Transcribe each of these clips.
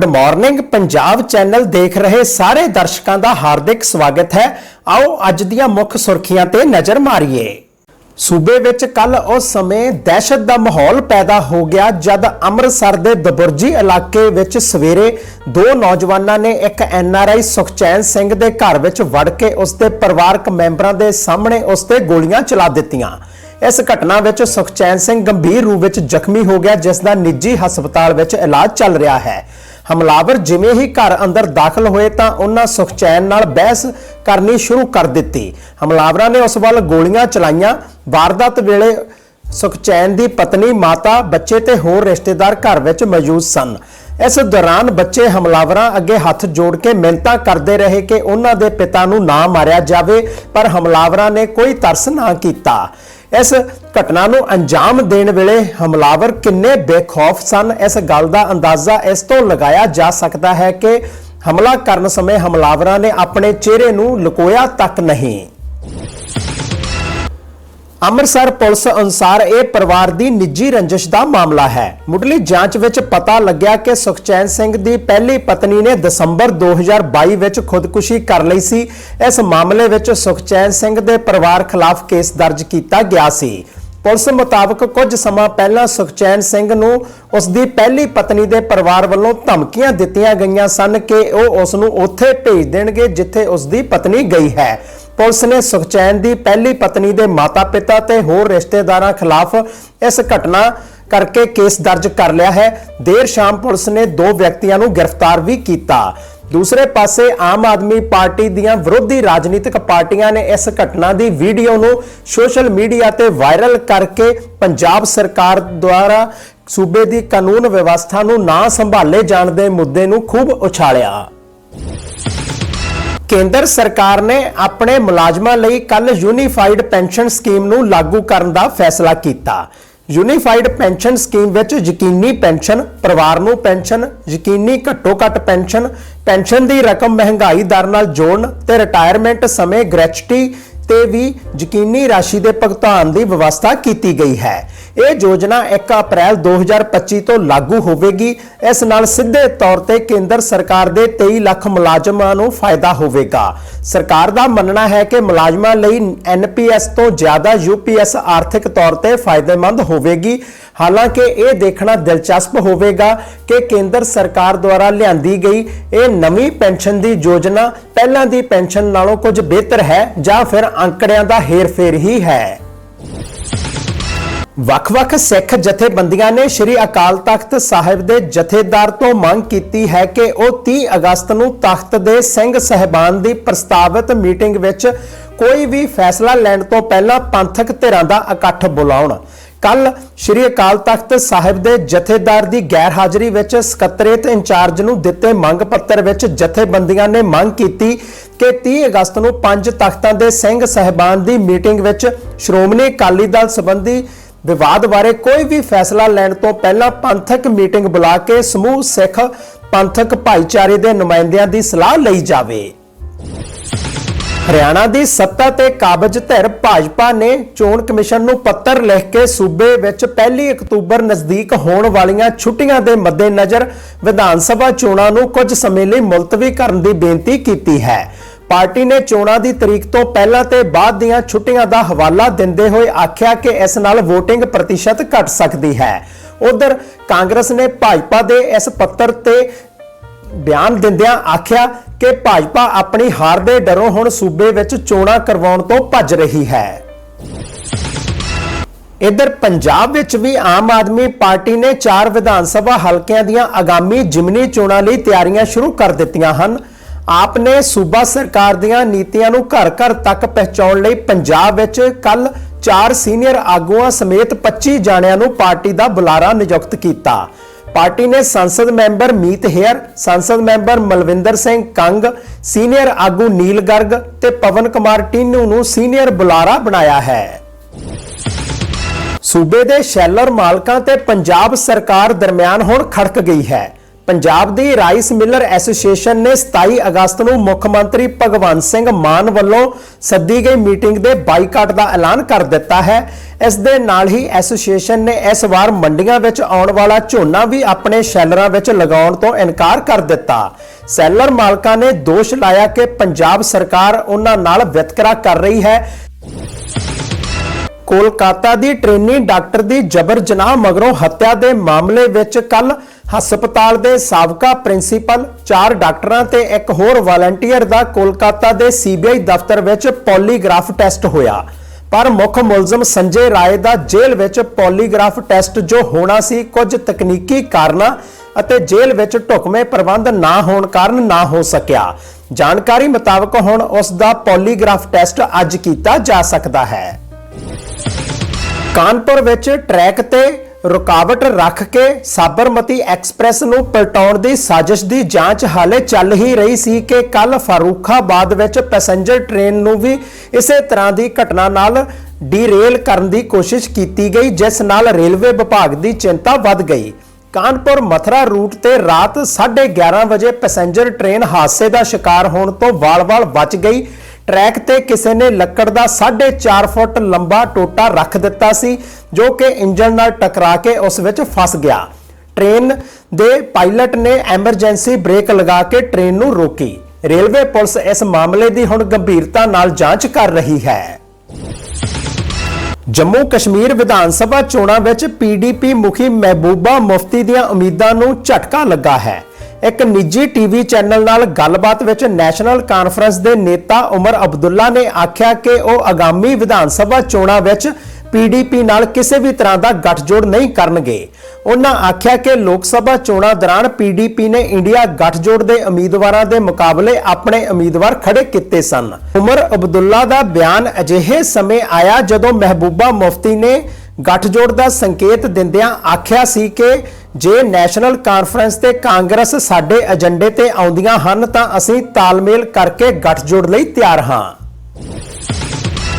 Good morning Punjab channel ਦੇਖ ਰਹੇ ਸਾਰੇ ਦਰਸ਼ਕਾਂ ਦਾ ਹਾਰਦਿਕ ਸਵਾਗਤ ਹੈ। ਆਓ ਅੱਜ ਦੀਆਂ ਮੁੱਖ ਸੁਰਖੀਆਂ ਤੇ ਨਜ਼ਰ ਮਾਰੀਏ। ਸੂਬੇ ਵਿੱਚ ਕੱਲ ਉਸ ਸਮੇਂ ਦਹਿਸ਼ਤ ਦਾ ਮਾਹੌਲ ਪੈਦਾ ਹੋ ਗਿਆ ਜਦ ਅੰਮ੍ਰਿਤਸਰ ਦੇ ਦਬੁਰਜੀ ਇਲਾਕੇ ਵਿੱਚ ਸਵੇਰੇ ਦੋ ਨੌਜਵਾਨਾਂ ਨੇ ਇੱਕ ਐਨਆਰਆਈ ਸੁਖਚੈਨ ਸਿੰਘ ਦੇ ਘਰ ਵਿੱਚ ਵੜ ਕੇ ਉਸ ਦੇ ਪਰਿਵਾਰਕ ਮੈਂਬਰਾਂ ਦੇ ਸਾਹਮਣੇ ਉਸ ਤੇ ਗੋਲੀਆਂ ਚਲਾ ਦਿੱਤੀਆਂ। ਇਸ ਘਟਨਾ ਵਿੱਚ ਸੁਖਚੈਨ ਸਿੰਘ ਗੰਭੀਰ ਰੂਪ ਵਿੱਚ ਜ਼ਖਮੀ ਹੋ ਗਿਆ, ਜਿਸ ਦਾ ਨਿੱਜੀ ਹਸਪਤਾਲ ਵਿੱਚ ਇਲਾਜ ਚੱਲ ਰਿਹਾ ਹੈ। ਹਮਲਾਵਰ ਜਿਵੇਂ ਹੀ ਘਰ ਅੰਦਰ ਦਾਖਲ ਹੋਏ ਤਾਂ ਉਹਨਾਂ ਸੁਖਚੈਨ ਨਾਲ ਬਹਿਸ ਕਰਨੀ ਸ਼ੁਰੂ ਕਰ ਦਿੱਤੀ। ਹਮਲਾਵਰਾਂ ਨੇ ਉਸ ਵੱਲ ਗੋਲੀਆਂ ਚਲਾਈਆਂ। ਵਾਰਦਾਤ ਵੇਲੇ ਸੁਖਚੈਨ ਦੀ ਪਤਨੀ, ਮਾਤਾ, ਬੱਚੇ ਤੇ ਹੋਰ ਰਿਸ਼ਤੇਦਾਰ ਘਰ ਵਿੱਚ ਮੌਜੂਦ ਸਨ। ਇਸ ਦੌਰਾਨ ਬੱਚੇ ਹਮਲਾਵਰਾਂ ਅੱਗੇ ਹੱਥ ਜੋੜ ਕੇ ਮਿਹਨਤਾਂ ਕਰਦੇ ਰਹੇ ਕਿ ਉਹਨਾਂ ਦੇ ਪਿਤਾ ਨੂੰ ਨਾ ਮਾਰਿਆ ਜਾਵੇ, ਪਰ ਹਮਲਾਵਰਾਂ ਨੇ ਕੋਈ ਤਰਸ ਨਾ ਕੀਤਾ। ਇਸ ਘਟਨਾ ਨੂੰ ਅੰਜਾਮ ਦੇਣ ਵੇਲੇ ਹਮਲਾਵਰ ਕਿੰਨੇ ਬੇਖੌਫ ਸਨ? ਇਸ ਗੱਲ ਦਾ ਅੰਦਾਜ਼ਾ ਇਸ ਤੋਂ ਲਗਾਇਆ ਜਾ ਸਕਦਾ ਹੈ ਕਿ ਹਮਲਾ ਕਰਨ ਸਮੇਂ ਹਮਲਾਵਰਾਂ ਨੇ ਆਪਣੇ ਚਿਹਰੇ ਨੂੰ ਲੁਕੋਇਆ ਤੱਕ ਨਹੀਂ। ਅੰਮ੍ਰਿਤਸਰ ਪੁਲਿਸ ਅਨੁਸਾਰ ਇਹ ਪਰਿਵਾਰ ਦੀ ਨਿੱਜੀ ਰੰਜਿਸ਼ ਦਾ ਮਾਮਲਾ ਹੈ। ਮੁੱਢਲੀ ਜਾਂਚ ਵਿੱਚ ਪਤਾ ਲੱਗਿਆ ਕਿ ਸੁਖਚੈਨ ਸਿੰਘ ਦੀ ਪਹਿਲੀ ਪਤਨੀ ਨੇ ਦਸੰਬਰ 2022 ਵਿੱਚ ਖੁਦਕੁਸ਼ੀ ਕਰ ਲਈ ਸੀ। ਇਸ ਮਾਮਲੇ ਵਿੱਚ ਸੁਖਚੈਨ ਸਿੰਘ ਦੇ ਪਰਿਵਾਰ ਖਿਲਾਫ ਕੇਸ ਦਰਜ ਕੀਤਾ ਗਿਆ ਸੀ। ਪੁਲਿਸ ਮੁਤਾਬਕ ਕੁਝ ਸਮਾਂ ਪਹਿਲਾਂ ਸੁਖਚੈਨ ਸਿੰਘ ਨੂੰ ਉਸ ਦੀ ਪਹਿਲੀ ਪਤਨੀ ਦੇ ਪਰਿਵਾਰ ਵੱਲੋਂ ਧਮਕੀਆਂ ਦਿੱਤੀਆਂ ਗਈਆਂ ਸਨ ਕਿ ਉਹ ਉਸ ਨੂੰ ਉੱਥੇ ਭੇਜ ਦੇਣਗੇ ਜਿੱਥੇ ਉਸ ਦੀ ਪਤਨੀ ਗਈ ਹੈ। ਪੁਲਿਸ ਨੇ ਸੁਖਚੈਨ ਦੀ ਪਹਿਲੀ ਪਤਨੀ ਦੇ ਮਾਤਾ-ਪਿਤਾ ਤੇ ਹੋਰ ਰਿਸ਼ਤੇਦਾਰਾਂ ਖਿਲਾਫ ਇਸ ਘਟਨਾ ਕਰਕੇ ਕੇਸ ਦਰਜ ਕਰ ਲਿਆ ਹੈ। ਦੇਰ ਸ਼ਾਮ ਪੁਲਿਸ ਨੇ ਦੋ ਵਿਅਕਤੀਆਂ ਨੂੰ ਗ੍ਰਿਫਤਾਰ ਵੀ ਕੀਤਾ। ਦੂਸਰੇ ਪਾਸੇ ਆਮ ਆਦਮੀ ਪਾਰਟੀ ਦੀਆਂ ਵਿਰੋਧੀ ਰਾਜਨੀਤਿਕ ਪਾਰਟੀਆਂ ਨੇ ਇਸ ਘਟਨਾ ਦੀ ਵੀਡੀਓ ਨੂੰ ਸੋਸ਼ਲ ਮੀਡੀਆ ਤੇ ਵਾਇਰਲ ਕਰਕੇ ਪੰਜਾਬ ਸਰਕਾਰ ਦੁਆਰਾ ਸੂਬੇ ਦੀ ਕਾਨੂੰਨ ਵਿਵਸਥਾ ਨੂੰ ਨਾ ਸੰਭਾਲੇ ਜਾਣ ਦੇ ਮੁੱਦੇ ਨੂੰ ਖੂਬ ਉਛਾਲਿਆ। ਕੇਂਦਰ ਸਰਕਾਰ ਨੇ ਆਪਣੇ ਮੁਲਾਜ਼ਮਾਂ ਲਈ ਕੱਲ ਯੂਨੀਫਾਈਡ ਪੈਨਸ਼ਨ ਸਕੀਮ ਨੂੰ ਲਾਗੂ ਕਰਨ ਦਾ ਫੈਸਲਾ ਕੀਤਾ। ਯੂਨੀਫਾਈਡ ਪੈਨਸ਼ਨ ਸਕੀਮ ਵਿੱਚ ਯਕੀਨੀ ਪੈਨਸ਼ਨ, ਪਰਿਵਾਰ ਨੂੰ ਪੈਨਸ਼ਨ, ਯਕੀਨੀ ਘੱਟੋ-ਘੱਟ ਪੈਨਸ਼ਨ ਪੈਨਸ਼ਨ ਦੀ ਰਕਮ ਮਹਿੰਗਾਈ ਦਰ ਨਾਲ ਜੋੜਨ ਤੇ ਰਿਟਾਇਰਮੈਂਟ ਸਮੇਂ ਗ੍ਰੈਚੁਟੀ ਤੇ ਵੀ ਯਕੀਨੀ ਰਾਸ਼ੀ ਦੇ ਭੁਗਤਾਨ ਦੀ ਵਿਵਸਥਾ ਕੀਤੀ ਗਈ ਹੈ। ਇਹ ਯੋਜਨਾ 1 ਅਪ੍ਰੈਲ 2025 ਤੋਂ ਲਾਗੂ ਹੋਵੇਗੀ। ਇਸ ਨਾਲ ਸਿੱਧੇ ਤੌਰ ਤੇ ਕੇਂਦਰ ਸਰਕਾਰ ਦੇ 23 ਲੱਖ ਮੁਲਾਜ਼ਮਾਂ ਨੂੰ ਫਾਇਦਾ ਹੋਵੇਗਾ। ਸਰਕਾਰ ਦਾ ਮੰਨਣਾ ਹੈ ਕਿ ਮੁਲਾਜ਼ਮਾਂ ਲਈ ਐਨਪੀਐਸ ਤੋਂ ਜ਼ਿਆਦਾ ਯੂਪੀਐਸ ਆਰਥਿਕ ਤੌਰ ਤੇ ਫਾਇਦੇਮੰਦ ਹੋਵੇਗੀ। ਹਾਲਾਂਕਿ ਇਹ ਦੇਖਣਾ ਦਿਲਚਸਪ ਹੋਵੇਗਾ ਕਿ ਕੇਂਦਰ ਸਰਕਾਰ ਦੁਆਰਾ ਲਿਆਂਦੀ ਗਈ ਇਹ ਨਵੀਂ ਪੈਨਸ਼ਨ ਦੀ ਯੋਜਨਾ ਪਹਿਲਾਂ ਦੀ ਪੈਨਸ਼ਨ ਨਾਲੋਂ ਕੁਝ ਬਿਹਤਰ ਹੈ ਜਾਂ ਫਿਰ ਅੰਕੜਿਆਂ ਦਾ ਹੇਰਫੇਰ ਹੀ ਹੈ। ਵੱਖ-ਵੱਖ ਸਿੱਖ ਜਥੇਬੰਦੀਆਂ ਨੇ ਸ੍ਰੀ ਅਕਾਲ ਤਖਤ ਸਾਹਿਬ ਦੇ ਜਥੇਦਾਰ ਤੋਂ ਮੰਗ ਕੀਤੀ ਹੈ ਕਿ ਉਹ 30 ਅਗਸਤ ਨੂੰ ਤਖਤ ਦੇ ਸਿੰਘ ਸਹਿਬਾਨ ਦੀ ਪ੍ਰਸਤਾਵਿਤ ਮੀਟਿੰਗ ਵਿੱਚ ਕੋਈ ਵੀ ਫੈਸਲਾ ਲੈਣ ਤੋਂ ਪਹਿਲਾਂ ਪੰਥਕ ਧਿਰਾਂ ਦਾ ਇਕੱਠ ਬੁਲਾਉਣ। ਕੱਲ ਸ੍ਰੀ ਅਕਾਲ ਤਖਤ ਸਾਹਿਬ ਦੇ ਜਥੇਦਾਰ ਦੀ ਗੈਰ ਹਾਜ਼ਰੀ ਵਿੱਚ ਸਕੱਤਰੇਤ ਇੰਚਾਰਜ ਨੂੰ ਦਿੱਤੇ ਮੰਗ ਪੱਤਰ ਵਿੱਚ ਜਥੇਬੰਦੀਆਂ ਨੇ ਮੰਗ ਕੀਤੀ ਕਿ 30 ਅਗਸਤ ਨੂੰ ਪੰਜ ਤਖਤਾਂ ਦੇ ਸਿੰਘ ਸਹਿਬਾਨ ਦੀ ਮੀਟਿੰਗ ਵਿੱਚ ਸ਼੍ਰੋਮਣੀ ਅਕਾਲੀ ਦਲ ਸੰਬੰਧੀ ਵਿਵਾਦ ਬਾਰੇ ਕੋਈ ਵੀ ਫੈਸਲਾ ਲੈਣ ਤੋਂ ਪਹਿਲਾਂ ਪੰਥਕ ਮੀਟਿੰਗ ਬੁਲਾ ਕੇ ਸਮੂਹ ਸਿੱਖ ਪੰਥਕ ਭਾਈਚਾਰੇ ਦੇ ਨੁਮਾਇੰਦਿਆਂ ਦੀ ਸਲਾਹ ਲਈ ਜਾਵੇ। ਹਰਿਆਣਾ ਦੀ ਸੱਤਾ ਤੇ ਕਾਬਜ ਧਿਰ ਭਾਜਪਾ ਨੇ ਚੋਣ ਕਮਿਸ਼ਨ ਨੂੰ ਪੱਤਰ ਲਿਖ ਕੇ ਸੂਬੇ ਵਿੱਚ 1 ਅਕਤੂਬਰ ਨਜ਼ਦੀਕ ਹੋਣ ਵਾਲੀਆਂ ਛੁੱਟੀਆਂ ਦੇ ਮੱਦੇਨਜ਼ਰ ਵਿਧਾਨ ਸਭਾ ਚੋਣਾਂ ਨੂੰ ਕੁਝ ਸਮੇਂ ਲਈ ਮੁਲਤਵੀ ਕਰਨ ਦੀ ਬੇਨਤੀ ਕੀਤੀ ਹੈ। ਪਾਰਟੀ ਨੇ ਚੋਣਾਂ ਦੀ ਤਰੀਕ ਤੋਂ ਪਹਿਲਾਂ ਤੇ ਬਾਅਦ ਦੀਆਂ ਛੁੱਟੀਆਂ ਦਾ ਹਵਾਲਾ ਦਿੰਦੇ ਹੋਏ ਆਖਿਆ ਕਿ ਇਸ ਨਾਲ VOTING ਪ੍ਰਤੀਸ਼ਤ ਘਟ ਸਕਦੀ ਹੈ। ਉਧਰ ਕਾਂਗਰਸ ਨੇ ਭਾਜਪਾ ਦੇ ਇਸ ਪੱਤਰ ਤੇ ਬਿਆਨ ਦਿੰਦਿਆਂ ਆਖਿਆ ਕਿ ਭਾਜਪਾ ਆਪਣੀ ਹਾਰ ਦੇ ਡਰੋਂ ਹੁਣ ਸੂਬੇ ਵਿੱਚ ਚੋਣਾਂ ਕਰਵਾਉਣ ਤੋਂ ਭੱਜ ਰਹੀ ਹੈ। ਇਧਰ ਪੰਜਾਬ ਵਿੱਚ ਵੀ ਆਮ ਆਦਮੀ ਪਾਰਟੀ ਨੇ ਚਾਰ ਵਿਧਾਨ ਸਭਾ ਹਲਕਿਆਂ ਦੀਆਂ ਆਗਾਮੀ ਜਿਮਨੀ ਚੋਣਾਂ ਲਈ ਤਿਆਰੀਆਂ ਸ਼ੁਰੂ ਕਰ ਦਿੱਤੀਆਂ ਹਨ। ਆਪ ਨੇ ਸੂਬਾ ਸਰਕਾਰ ਦੀਆਂ ਨੀਤੀਆਂ ਨੂੰ ਘਰ-ਘਰ ਤੱਕ ਪਹੁੰਚਾਉਣ ਲਈ ਪੰਜਾਬ ਵਿੱਚ ਕੱਲ ਚਾਰ ਸੀਨੀਅਰ ਆਗੂਆਂ ਸਮੇਤ 25 ਜਾਣਿਆਂ ਨੂੰ ਪਾਰਟੀ ਦਾ ਬੁਲਾਰਾ ਨਿਯੁਕਤ ਕੀਤਾ। ਪਾਰਟੀ ਨੇ ਸੰਸਦ ਮੈਂਬਰ ਮੀਤ ਹੇਅਰ, ਸੰਸਦ ਮੈਂਬਰ ਮਲਵਿੰਦਰ ਸਿੰਘ ਕੰਗ, ਸੀਨੀਅਰ ਆਗੂ ਨੀਲ ਗਰਗ ਤੇ ਪਵਨ ਕੁਮਾਰ ਟੀਨੂ ਨੂੰ ਸੀਨੀਅਰ ਬੁਲਾਰਾ ਬਣਾਇਆ ਹੈ। ਸੂਬੇ ਦੇ ਸ਼ੈਲਰ ਮਾਲਕਾਂ ਤੇ ਪੰਜਾਬ ਸਰਕਾਰ ਦਰਮਿਆਨ ਹੁਣ ਖੜਕ ਗਈ ਹੈ। ਪੰਜਾਬ ਦੀ ਰਾਈਸ ਮਿਲਰ ਐਸੋਸੀਏਸ਼ਨ ਨੇ 27 ਅਗਸਤ ਨੂੰ ਮੁੱਖ ਮੰਤਰੀ ਭਗਵੰਤ ਸਿੰਘ ਮਾਨ ਵੱਲੋਂ ਸੱਦੀ ਗਈ ਮੀਟਿੰਗ ਦੇ ਬਾਈਕਾਟ ਦਾ ਐਲਾਨ ਕਰ ਦਿੱਤਾ ਹੈ। ਇਸ ਦੇ ਨਾਲ ਹੀ ਐਸੋਸੀਏਸ਼ਨ ਨੇ ਇਸ ਵਾਰ ਮੰਡੀਆਂ ਵਿੱਚ ਆਉਣ ਵਾਲਾ ਝੋਨਾ ਵੀ ਆਪਣੇ ਸ਼ੈਲਰਾਂ ਵਿੱਚ ਲਗਾਉਣ ਤੋਂ ਇਨਕਾਰ ਕਰ ਦਿੱਤਾ। ਸੈਲਰ ਮਾਲਕਾਂ ਨੇ ਦੋਸ਼ ਲਾਇਆ ਕਿ ਪੰਜਾਬ ਸਰਕਾਰ ਉਹਨਾਂ ਨਾਲ ਵਿਤਕਰਾ ਕਰ ਰਹੀ ਹੈ। ਕੋਲਕਾਤਾ ਦੀ ਟ੍ਰੇਨੀ ਡਾਕਟਰ ਦੀ ਜਬਰ ਜਨਾਹ ਮਗਰੋਂ ਹੱਤਿਆ ਦੇ ਮਾਮਲੇ ਵਿੱਚ ਕੱਲ ਹਸਪਤਾਲ ਦੇ ਸਾਬਕਾ ਪ੍ਰਿੰਸੀਪਲ, ਚਾਰ ਡਾਕਟਰਾਂ ਤੇ ਇੱਕ ਹੋਰ ਵਾਲੰਟੀਅਰ ਦਾ ਕੋਲਕਾਤਾ ਦੇ ਸੀਬੀਆਈ ਦਫ਼ਤਰ ਵਿੱਚ ਪੋਲੀਗ੍ਰਾਫ ਟੈਸਟ ਹੋਇਆ। ਪਰ ਮੁੱਖ ਮੁਲਜ਼ਮ ਸੰਜੇ ਰਾਏ ਦਾ ਜੇਲ੍ਹ ਵਿੱਚ ਪੋਲੀਗ੍ਰਾਫ ਟੈਸਟ ਜੋ ਹੋਣਾ ਸੀ, ਕੁਝ ਤਕਨੀਕੀ ਕਾਰਨਾਂ ਅਤੇ ਜੇਲ੍ਹ ਵਿੱਚ ਢੁਕਵੇਂ ਪ੍ਰਬੰਧ ਨਾ ਹੋਣ ਕਾਰਨ ਨਾ ਹੋ ਸਕਿਆ। ਜਾਣਕਾਰੀ ਮੁਤਾਬਕ ਹੁਣ ਉਸ ਦਾ ਪੋਲੀਗ੍ਰਾਫ ਟੈਸਟ ਅੱਜ ਕੀਤਾ ਜਾ ਸਕਦਾ ਹੈ। ਕਾਨਪੁਰ ਵਿੱਚ ਟਰੈਕ ਤੇ ਰੁਕਾਵਟ ਰੱਖ ਕੇ ਸਾਬਰਮਤੀ ਐਕਸਪ੍ਰੈਸ ਨੂੰ ਪਲਟਾਉਣ ਦੀ ਸਾਜ਼ਿਸ਼ ਦੀ ਜਾਂਚ ਹਾਲੇ ਚੱਲ ਹੀ ਰਹੀ ਸੀ ਕਿ ਕੱਲ ਫਾਰੂਖਾਬਾਦ ਵਿੱਚ ਪੈਸੇਂਜਰ ਟ੍ਰੇਨ ਨੂੰ ਵੀ ਇਸੇ ਤਰ੍ਹਾਂ ਦੀ ਘਟਨਾ ਨਾਲ ਡੀਰੇਲ ਕਰਨ ਦੀ ਕੋਸ਼ਿਸ਼ ਕੀਤੀ ਗਈ, ਜਿਸ ਨਾਲ ਰੇਲਵੇ ਵਿਭਾਗ ਦੀ ਚਿੰਤਾ ਵੱਧ ਗਈ। ਕਾਨਪੁਰ ਮਥਰਾ ਰੂਟ ਤੇ ਰਾਤ 11:30 ਵਜੇ ਪੈਸੇਂਜਰ ਟ੍ਰੇਨ ਹਾਦਸੇ ਦਾ ਸ਼ਿਕਾਰ ਹੋਣ ਤੋਂ ਵਾਲ-ਵਾਲ ਬਚ ਗਈ। ਟਰੈਕ ਤੇ ਕਿਸੇ ਨੇ ਲੱਕੜ ਦਾ 4.5 ਫੁੱਟ ਲੰਬਾ ਟੋਟਾ ਰੱਖ ਦਿੱਤਾ ਸੀ, ਜੋ ਕਿ ਇੰਜਨ ਨਾਲ ਟਕਰਾ ਕੇ ਉਸ ਵਿੱਚ ਫਸ ਗਿਆ। ਟ੍ਰੇਨ ਦੇ ਪਾਇਲਟ ਨੇ ਐਮਰਜੈਂਸੀ ਬ੍ਰੇਕ ਲਗਾ ਕੇ ਟ੍ਰੇਨ ਨੂੰ ਰੋਕੀ। ਰੇਲਵੇ ਪੁਲਿਸ ਇਸ ਮਾਮਲੇ ਦੀ ਹੁਣ ਗੰਭੀਰਤਾ ਨਾਲ ਜਾਂਚ ਕਰ ਰਹੀ ਹੈ। ਜੰਮੂ ਕਸ਼ਮੀਰ ਵਿਧਾਨ ਸਭਾ ਚੋਣਾਂ ਵਿੱਚ ਪੀਡੀਪੀ ਮੁਖੀ ਮਹਿਬੂਬਾ ਮੁਫਤੀ ਦੀਆਂ ਉਮੀਦਾਂ ਨੂੰ ਝਟਕਾ ਲੱਗਾ ਹੈ। ਇੱਕ ਨਿੱਜੀ ਟੀਵੀ ਚੈਨਲ ਨਾਲ ਗੱਲਬਾਤ ਵਿੱਚ ਨੈਸ਼ਨਲ ਕਾਨਫਰੰਸ ਦੇ ਨੇਤਾ ਉਮਰ ਅਬਦੁੱਲਾ ਨੇ ਆਖਿਆ ਕਿ ਉਹ ਆਗਾਮੀ ਵਿਧਾਨ ਸਭਾ ਚੋਣਾਂ ਵਿੱਚ ਪੀਡੀਪੀ ਨਾਲ ਕਿਸੇ ਵੀ ਤਰ੍ਹਾਂ ਦਾ ਗੱਠਜੋੜ ਨਹੀਂ ਕਰਨਗੇ। ਉਹਨਾਂ ਆਖਿਆ ਕਿ ਲੋਕ ਸਭਾ ਚੋਣਾਂ ਦੌਰਾਨ ਪੀਡੀਪੀ ਨੇ ਇੰਡੀਆ ਗੱਠਜੋੜ ਦੇ ਉਮੀਦਵਾਰਾਂ ਦੇ ਮੁਕਾਬਲੇ ਆਪਣੇ ਉਮੀਦਵਾਰ ਖੜੇ ਕੀਤੇ ਸਨ। ਉਮਰ ਅਬਦੁੱਲਾ ਦਾ ਬਿਆਨ ਅਜਿਹੇ ਸਮੇਂ ਆਇਆ ਜਦੋਂ ਮਹਿਬੂਬਾ ਮੁਫਤੀ ਨੇ ਗੱਠਜੋੜ ਦਾ ਸੰਕੇਤ ਦਿੰਦਿਆਂ ਆਖਿਆ ਸੀ ਕਿ ਜੇ ਨੈਸ਼ਨਲ ਕਾਨਫਰੰਸ ਤੇ ਕਾਂਗਰਸ ਸਾਡੇ ਏਜੰਡੇ ਤੇ ਆਉਂਦੀਆਂ ਹਨ ਤਾਂ ਅਸੀਂ ਤਾਲਮੇਲ ਕਰਕੇ ਗੱਠਜੋੜ ਲਈ ਤਿਆਰ ਹਾਂ।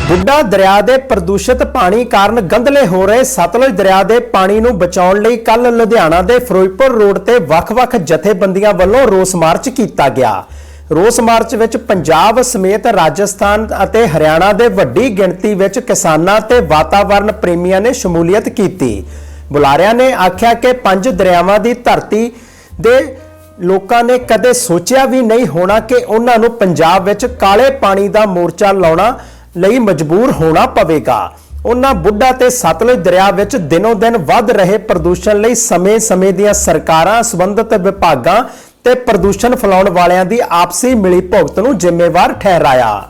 ਬੁੱਢਾ ਦਰਿਆ ਦੇ ਪ੍ਰਦੂਸ਼ਿਤ ਪਾਣੀ ਕਾਰਨ ਗੰਧਲੇ ਹੋ ਰਹੇ ਸਤਲੁਜ ਦਰਿਆ ਦੇ ਪਾਣੀ ਨੂੰ ਬਚਾਉਣ ਲਈ ਕੱਲ ਲੁਧਿਆਣਾ ਦੇ ਫਿਰੋਜ਼ਪੁਰ ਰੋਡ ਤੇ ਵੱਖ-ਵੱਖ ਜਥੇਬੰਦੀਆਂ ਵੱਲੋਂ ਰੋਸ ਮਾਰਚ ਕੀਤਾ ਗਿਆ। ਰੋਸ ਮਾਰਚ ਵਿੱਚ ਪੰਜਾਬ ਸਮੇਤ ਰਾਜਸਥਾਨ ਅਤੇ ਹਰਿਆਣਾ ਦੇ ਵੱਡੀ ਗਿਣਤੀ ਵਿੱਚ ਕਿਸਾਨਾਂ ਤੇ ਵਾਤਾਵਰਣ ਪ੍ਰੇਮੀਆਂ ਨੇ ਸ਼ਮੂਲੀਅਤ ਕੀਤੀ। ਬੁਲਾਰਿਆਂ ਨੇ ਆਖਿਆ ਕਿ ਪੰਜ ਦਰਿਆਵਾਂ ਦੀ ਧਰਤੀ ਦੇ ਲੋਕਾਂ ਨੇ ਕਦੇ ਸੋਚਿਆ ਵੀ ਨਹੀਂ ਹੋਣਾ ਕਿ ਉਹਨਾਂ ਨੂੰ ਪੰਜਾਬ ਵਿੱਚ ਕਾਲੇ ਪਾਣੀ ਦਾ ਮੋਰਚਾ ਲਾਉਣਾ ਲਈ ਮਜਬੂਰ ਹੋਣਾ ਪਵੇਗਾ। ਉਹਨਾਂ ਬੁੱਢਾ ਤੇ ਸਤਲੁਜ ਦਰਿਆ ਵਿੱਚ ਦਿਨੋ ਦਿਨ ਵੱਧ ਰਹੇ ਪ੍ਰਦੂਸ਼ਣ ਲਈ ਸਮੇਂ-ਸਮੇਂ ਦੀਆਂ ਸਰਕਾਰਾਂ, ਸੰਬੰਧਿਤ ਵਿਭਾਗਾਂ ਤੇ ਪ੍ਰਦੂਸ਼ਣ ਫੈਲਾਉਣ ਵਾਲਿਆਂ ਦੀ ਆਪਸੀ ਮਿਲੀ ਭੁਗਤ ਨੂੰ ਜ਼ਿੰਮੇਵਾਰ ਠਹਿਰਾਇਆ।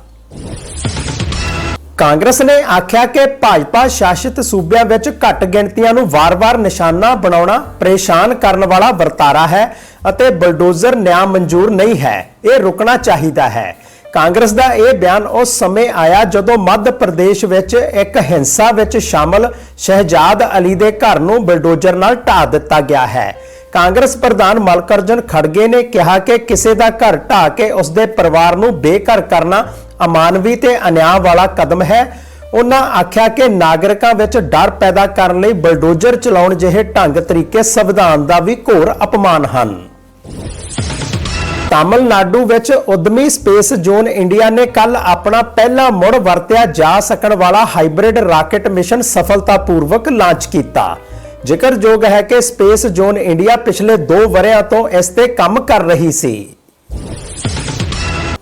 ਕਾਂਗਰਸ ਨੇ ਆਖਿਆ ਕਿ ਭਾਜਪਾ ਸ਼ਾਸਿਤ ਸੂਬਿਆਂ ਵਿੱਚ ਘੱਟ ਗਿਣਤੀਆਂ ਨੂੰ ਵਾਰ-ਵਾਰ ਨਿਸ਼ਾਨਾ ਬਣਾਉਣਾ ਪਰੇਸ਼ਾਨ ਕਰਨ ਵਾਲਾ ਵਰਤਾਰਾ ਹੈ ਅਤੇ ਬਲਡੋਜ਼ਰ ਨਿਆਂ ਮਨਜ਼ੂਰ ਨਹੀਂ ਹੈ, ਇਹ ਰੁਕਣਾ ਚਾਹੀਦਾ ਹੈ। ਕਾਂਗਰਸ ਦਾ ਇਹ ਬਿਆਨ ਉਸ ਸਮੇਂ ਆਇਆ ਜਦੋਂ ਮੱਧ ਪ੍ਰਦੇਸ਼ ਵਿੱਚ ਇੱਕ ਹਿੰਸਾ ਵਿੱਚ ਸ਼ਾਮਲ ਸ਼ਹਿਜਾਦ ਅਲੀ ਦੇ ਘਰ ਨੂੰ ਬਲਡੋਜ਼ਰ ਨਾਲ ਢਾ ਦਿੱਤਾ ਗਿਆ ਹੈ। ਕਾਂਗਰਸ ਪ੍ਰਧਾਨ ਮਲਕਰਜਨ ਖੜਗੇ ਨੇ ਕਿਹਾ ਕਿ ਕਿਸੇ ਦਾ ਘਰ ਢਾ ਕੇ ਉਸ ਦੇ ਪਰਿਵਾਰ ਨੂੰ ਬੇਘਰ ਕਰਨਾ ਅਮਾਨਵੀ ਤੇ ਅਨਿਆਂ ਵਾਲਾ ਕਦਮ ਹੈ। ਉਹਨਾਂ ਆਖਿਆ ਕਿ ਨਾਗਰਿਕਾਂ ਵਿੱਚ ਡਰ ਪੈਦਾ ਕਰਨ ਲਈ ਬਲਡੋਜ਼ਰ ਚਲਾਉਣ ਜਿਹੇ ਢੰਗ ਤਰੀਕੇ ਸੰਵਿਧਾਨ ਦਾ ਵੀ ਘੋਰ ਅਪਮਾਨ ਹਨ। ਤਾਮਿਲਨਾਡੂ ਵਿੱਚ ਉਦਮੀ ਸਪੇਸ ਜ਼ੋਨ ਇੰਡੀਆ ਨੇ ਕੱਲ ਆਪਣਾ ਪਹਿਲਾ ਮੁੜ ਵਰਤਿਆ ਜਾ ਸਕਣ ਵਾਲਾ ਹਾਈਬ੍ਰਿਡ ਰਾਕੇਟ ਮਿਸ਼ਨ ਸਫਲਤਾਪੂਰਵਕ ਲਾਂਚ ਕੀਤਾ। ਜ਼ਿਕਰਯੋਗ ਹੈ ਕਿ ਸਪੇਸ ਜ਼ੋਨ ਇੰਡੀਆ ਪਿਛਲੇ 2 ਵਰ੍ਹਿਆਂ ਤੋਂ ਇਸ ਤੇ ਕੰਮ ਕਰ ਰਹੀ ਸੀ।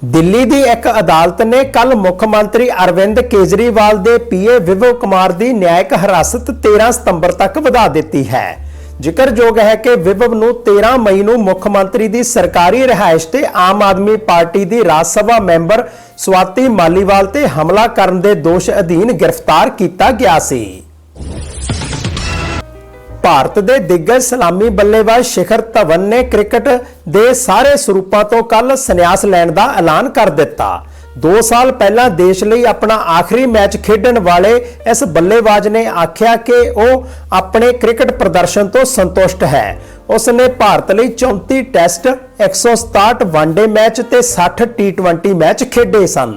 ਦਿੱਲੀ ਦੀ ਇੱਕ ਅਦਾਲਤ ਨੇ ਕੱਲ ਮੁੱਖ ਮੰਤਰੀ ਅਰਵਿੰਦ ਕੇਜਰੀਵਾਲ ਦੇ ਪੀਏ ਵਿਵਵ ਕੁਮਾਰ ਦੀ ਨਿਆਇਕ ਹਿਰਾਸਤ 13 ਸਤੰਬਰ ਤੱਕ ਵਧਾ ਦਿੱਤੀ ਹੈ। ਜ਼ਿਕਰਯੋਗ ਹੈ ਕਿ ਵਿਭਵ ਨੂੰ 13 ਮਈ ਨੂੰ ਮੁੱਖ ਮੰਤਰੀ ਦੀ ਸਰਕਾਰੀ ਰਿਹਾਇਸ਼ ਤੇ ਆਮ ਆਦਮੀ ਪਾਰਟੀ ਦੀ ਰਾਜ ਸਭਾ ਮੈਂਬਰ ਸਵਾਤੀ ਮਾਲੀਵਾਲ ਤੇ ਹਮਲਾ ਕਰਨ ਦੇ ਦੋਸ਼ ਅਧੀਨ ਗ੍ਰਿਫਤਾਰ ਕੀਤਾ ਗਿਆ ਸੀ। ਭਾਰਤ ਦੇ ਦਿੱਗਜ ਸਲਾਮੀ ਬੱਲੇਬਾਜ਼ ਸ਼ਿਖਰ ਧਵਨ ਨੇ ਕ੍ਰਿਕਟ ਦੇ ਸਾਰੇ ਸਰੂਪਾਂ ਤੋਂ ਕੱਲ ਸੰਨਿਆਸ ਲੈਣ ਦਾ ਐਲਾਨ ਕਰ ਦਿੱਤਾ। 2 ਸਾਲ ਪਹਿਲਾਂ ਦੇਸ਼ ਲਈ ਆਪਣਾ ਆਖਰੀ ਮੈਚ ਖੇਡਣ ਵਾਲੇ ਇਸ ਬੱਲੇਬਾਜ਼ ਨੇ ਆਖਿਆ ਕਿ ਉਹ ਆਪਣੇ ਕ੍ਰਿਕਟ ਪ੍ਰਦਰਸ਼ਨ ਤੋਂ ਸੰਤੁਸ਼ਟ ਹੈ। ਉਸ ਨੇ ਭਾਰਤ ਲਈ 34 ਟੈਸਟ 167 ਵਨਡੇ ਮੈਚ ਤੇ 60 ਟੀ20 ਮੈਚ ਖੇਡੇ ਸਨ।